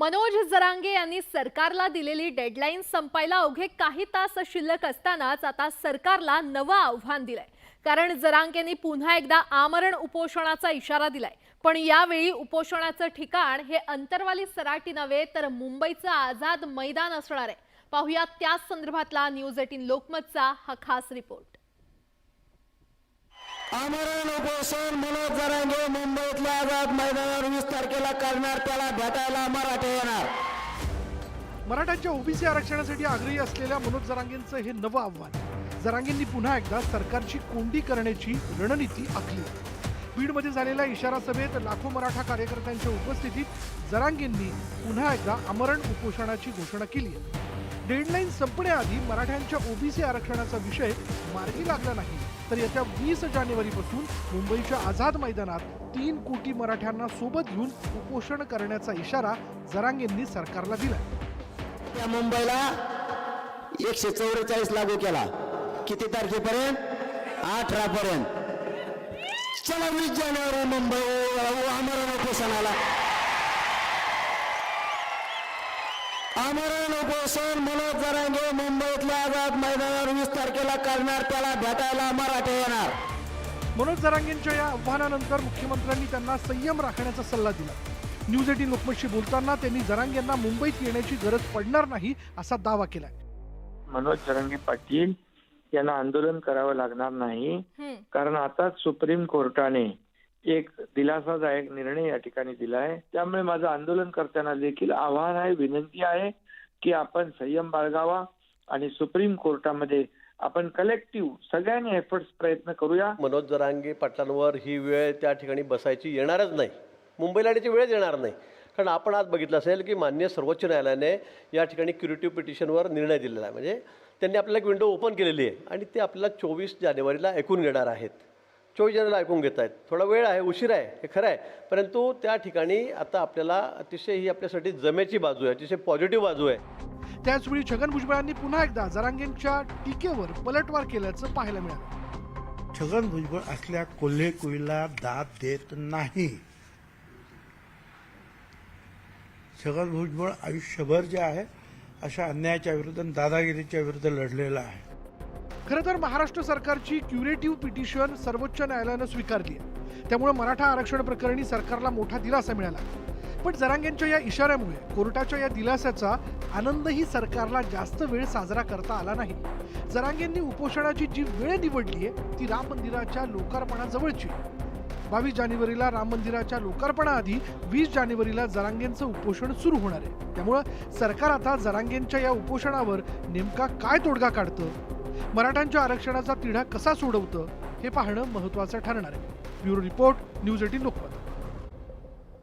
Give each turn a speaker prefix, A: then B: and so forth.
A: मनोज जरांगे यांनी सरकारला दिलेली डेडलाईन संपायला अवघे काही तास शिल्लक असतानाच आता सरकारला नवं आव्हान दिलंय. कारण जरांगेंनी पुन्हा एकदा आमरण उपोषणाचा इशारा दिलाय. पण यावेळी उपोषणाचं ठिकाण हे अंतरवाली सराटी नव्हे तर मुंबईचं आझाद मैदान असणार आहे. पाहुया त्याच संदर्भातला न्यूज एटीन लोकमतचा हा खास रिपोर्ट
B: आमरण उपोषण मनोज जरांगे मुंबईतल्या आझाद मैदानावर वीस तारखेला करणार त्याला भेटायला मराठे येणार.
C: मराठ्यांच्या ओबीसी आरक्षणासाठी आग्रही असलेल्या मनोज जरांगेंचं हे नवं आव्हान. जरांगेंनी पुन्हा एकदा सरकारची कोंडी करण्याची रणनीती आखली. बीडमध्ये झालेल्या इशारा सभेत लाखो मराठा कार्यकर्त्यांच्या उपस्थितीत जरांगेंनी पुन्हा एकदा आमरण उपोषणाची घोषणा केली आहे. डेडलाईन संपण्याआधी मराठ्यांच्या ओबीसी आरक्षणाचा विषय मार्गी लागला नाही. तर येत्या वीस जानेवारीपासून मुंबईच्या आझाद मैदानात तीन कोटी मराठ्यांना सोबत घेऊन उपोषण करण्याचा इशारा जरांगेंनी सरकारला दिला
B: त्या मुंबईला एकशे चौवेचाळीस लागू केला. किती तारखेपर्यंत? अठरा पर्यंत चला वीस जानेवारी मुंबई आमरण उपोषणाला. आमरण उपोषण मनोज जरांगे मुंबईतल्या आझाद मैदानावर वीस तारखेला करणार त्याला भेटायला मराठे येणार.
C: मनोज जरांगेंच्या या आव्हानानंतर मुख्यमंत्र्यांनी त्यांना संयम राखण्याचा सल्ला दिला. न्यूज एटीन लोकमतशी बोलताना त्यांनी जरांगेंना मुंबईत येण्याची गरज पडणार नाही असा दावा केलाय.
D: मनोज जरंगे पाटील यांना आंदोलन करावं लागणार नाही. कारण आता सुप्रीम कोर्टाने एक दिलासादायक निर्णय या ठिकाणी दिला आहे त्यामुळे माझं आंदोलन करताना देखील आव्हान आहे विनंती आहे. की आपण संयम बाळगावा आणि सुप्रीम कोर्टामध्ये आपण कलेक्टिव्ह सगळ्यांनी एफर्ट्स प्रयत्न करूया.
E: मनोज जरांगे पाटलांवर ही वेळ त्या ठिकाणी बसायची येणारच नाही. मुंबईला येण्याची वेळच येणार नाही. कारण आपण आज बघितलं असेल की मान्य सर्वोच्च न्यायालयाने या ठिकाणी क्युरेटिव्ह पिटिशनवर निर्णय दिलेला आहे. म्हणजे त्यांनी आपल्याला एक विंडो ओपन केलेली आहे आणि ते आपल्याला चोवीस जानेवारीला ऐकून घेणार आहेत. चोवीस जानेवारीला ऐकून घेत आहेत. थोडा वेळ आहे उशीर आहे हे खरं आहे. परंतु त्या ठिकाणी आता आपल्याला अतिशय ही आपल्यासाठी जमेची बाजू आहे अतिशय पॉझिटिव्ह बाजू आहे.
C: त्याचवेळी छगन भुजबळांनी पुन्हा एकदा जरांगेंच्या टीकेवर पलटवार केल्याचं पाहायला मिळालं.
F: छगन भुजबळ असल्या कोल्हे कुईला दाद देत नाही. छगन भुजबळ आयुष्यभर जे आहे अशा अन्यायाच्या विरुद्ध दादागिरीच्या विरुद्ध लढलेला आहे.
C: खरं तर महाराष्ट्र सरकारची क्युरेटिव्ह पिटिशन सर्वोच्च न्यायालयानं स्वीकारली आहे. त्यामुळे मराठा आरक्षण प्रकरणी सरकारला मोठा दिलासा मिळाला. पण जरांगेंच्या या इशाऱ्यामुळे कोर्टाच्या या दिलासाचा आनंदही सरकारला जास्त वेळ साजरा करता आला नाही. जरांगेंनी उपोषणाची जी वेळ निवडली आहे ती राम मंदिराच्या लोकार्पणाजवळची बावीस जानेवारीला राम मंदिराच्या लोकार्पणाआधी वीस जानेवारीला जरांगेंचं उपोषण सुरू होणार आहे. त्यामुळं सरकार आता जरांगेंच्या या उपोषणावर नेमका काय तोडगा काढतं मराठ्यांच्या आरक्षणाचा तिढा कसा सोडवतं हे पाहणं महत्वाचं ठरणार आहे. Bureau report news eighteen Lokmat.